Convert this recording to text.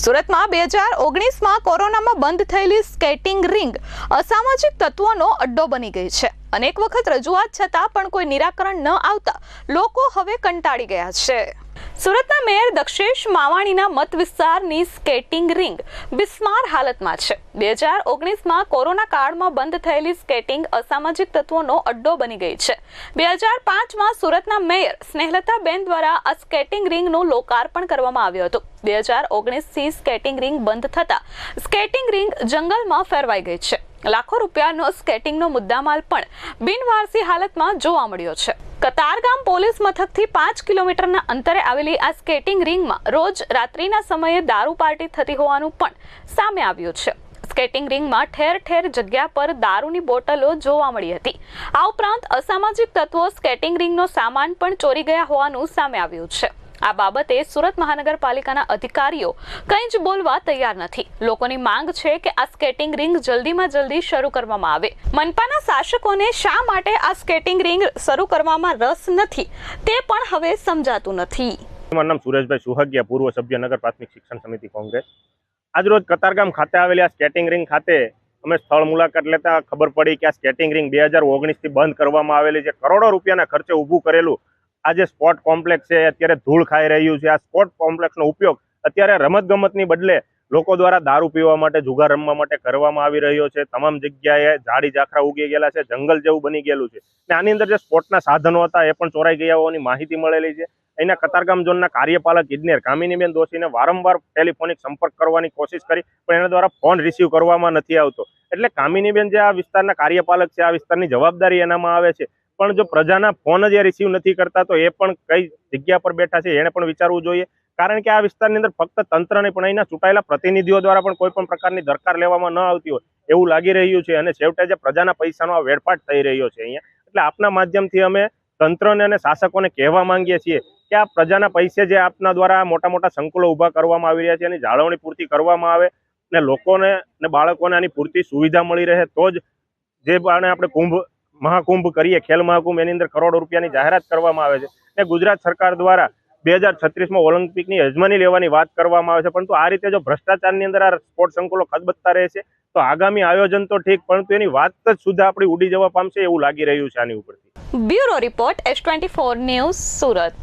સુરતમાં બે હજાર ઓગણીસમાં કોરોનામાં બંધ થયેલી સ્કેટિંગ રિંગ અસામાજિક તત્વોનો અડ્ડો બની ગઈ છે. અનેક વખત રજૂઆત છતાં પણ કોઈ નિરાકરણ ન આવતા લોકો હવે કંટાળી ગયા છે. સુરતના મેયર દક્ષેશ માવાણીના મત વિસ્તારની સ્કેટિંગ રિંગ બિસ્માર હાલતમાં છે. બે હજાર ઓગણીસમાં કોરોના કાળમાં બંધ થયેલી સ્કેટિંગ અસામાજિક તત્વોનો અડ્ડો બની ગઈ છે. બે હજાર પાંચમાં સુરતના મેયર સ્નેહલતાબેન દ્વારા આ સ્કેટિંગ રિંગનું લોકાર્પણ કરવામાં આવ્યું હતું. બે હજાર ઓગણીસથી સ્કેટિંગ રિંગ બંધ થતાં સ્કેટિંગ રિંગ જંગલમાં ફેરવાઈ ગઈ છે. લાખો રૂપિયાનો સ્કેટિંગનો મુદ્દામાલ પણ બિનવારસી હાલતમાં જોવા મળ્યો છે. કતારગામ પોલીસ મથકથી પાંચ કિલોમીટરના અંતરે આવેલી આ સ્કેટિંગ રિંગમાં રોજ રાત્રિના સમયે દારૂ પાર્ટી થતી હોવાનું પણ સામે આવ્યું છે. સ્કેટિંગ રિંગમાં ઠેર ઠેર જગ્યા પર દારૂની બોટલો જોવા મળી હતી. આ ઉપરાંત અસામાજિક તત્વો સ્કેટિંગ રિંગનો સામાન પણ ચોરી ગયા હોવાનું સામે આવ્યું છે. આ બાબતે સુરત મહાનગરપાલિકાના અધિકારીઓ કંઈ જ બોલવા તૈયાર નથી. લોકોની માંગ છે કે આ સ્કેટિંગ રિંગ જલ્દીમાં જલ્દી શરૂ કરવામાં આવે. મનપાના શાસકોને શા માટે આ સ્કેટિંગ રિંગ શરૂ કરવામાં રસ નથી? તે પણ હવે સમજાતું નથી. મારું નામ સુરેશભાઈ સુહાગિયા, પૂર્વ સભ્ય નગર પ્રાથમિક શિક્ષણ સમિતિ કોંગ્રેસ. આજરોજ કતારગામ ખાતે આવેલી આ સ્કેટિંગ રિંગ ખાતે અમે સ્થળ મુલાકાત લેતા ખબર પડી કે આ સ્કેટિંગ રિંગ બે હજાર ઓગણીસથી બંધ કરવામાં આવેલી છે. કરોડો રૂપિયાના ખર્ચે ઊભું કરેલું આ જે સ્પોર્ટ કોમ્પ્લેક્સ છે અત્યારે ધૂળ ખાઈ રહ્યું છે. આ સ્પોર્ટ કોમ્પ્લેક્સનો ઉપયોગ અત્યારે રમતગમતની બદલે લોકો દ્વારા દારૂ પીવા માટે, જુગાર રમવા માટે કરવામાં આવી રહ્યો છે. તમામ જગ્યાએ ઝાડી ઝાખરા ઉગી ગયેલા છે, જંગલ જેવું બની ગયેલું છે. અને આની અંદર જે સ્પોર્ટના સાધનો હતા, એ પણ ચોરાઈ ગયા હોવાની માહિતી મળેલી છે. અહીંના કતારગામ ઝોનના કાર્યપાલક ઇજનેર કામિનીબેન દોશીને વારંવાર ટેલિફોનિક સંપર્ક કરવાની કોશિશ કરી, પણ એના દ્વારા ફોન રિસીવ કરવામાં નથી આવતો. એટલે કામિનીબેન જે આ વિસ્તારના કાર્યપાલક છે, આ વિસ્તારની જવાબદારી એનામાં આવે છે. પણ જો પ્રજાના ફોન જ રિસીવ નથી કરતા, તો એ પણ કઈ જગ્યા પર બેઠા છે એને પણ વિચારવું જોઈએ. કારણ કે આ વિસ્તારની અંદર ફક્ત તંત્ર નહીં પણ અહીંના ચૂંટાયેલા પ્રતિનિધિઓ દ્વારા પણ કોઈ પણ પ્રકારની દરકાર લેવામાં ન આવતી હોય એવું લાગી રહ્યું છે અને છેવટે જે પ્રજાના પૈસાનો આ વેડફાટ થઈ રહ્યો છે અહીંયા. એટલે આપના માધ્યમથી અમે તંત્રને અને શાસકોને કહેવા માંગીએ છીએ કે આ પ્રજાના પૈસે જે આપના દ્વારા મોટા મોટા સંકુલો ઊભા કરવામાં આવી રહ્યા છે, એની જાળવણી પૂરતી કરવામાં આવે ને લોકોને ને બાળકોને આની પૂરતી સુવિધા મળી રહે તો જ જે આપણે કુંભ મહાકુંભ કરીએ, ખેલ મહાકુંભ, એની અંદર કરોડો રૂપિયાની જાહેરાત કરવામાં આવે છે. ને ગુજરાત સરકાર દ્વારા બે હજાર છત્રીસમાં ઓલિમ્પિકની યજમાની લેવાની વાત કરવામાં આવે છે. પરંતુ આ રીતે જો ભ્રષ્ટાચારની અંદર આ સ્પોર્ટ સંકુલો ખદબદતા રહેશે તો આગામી આયોજન તો ઠીક, પરંતુ એની વાત જ સુધા આપણી ઉડી જવા પામશે એવું લાગી રહ્યું છે આની ઉપરથી. Bureau report S twenty four news Surat.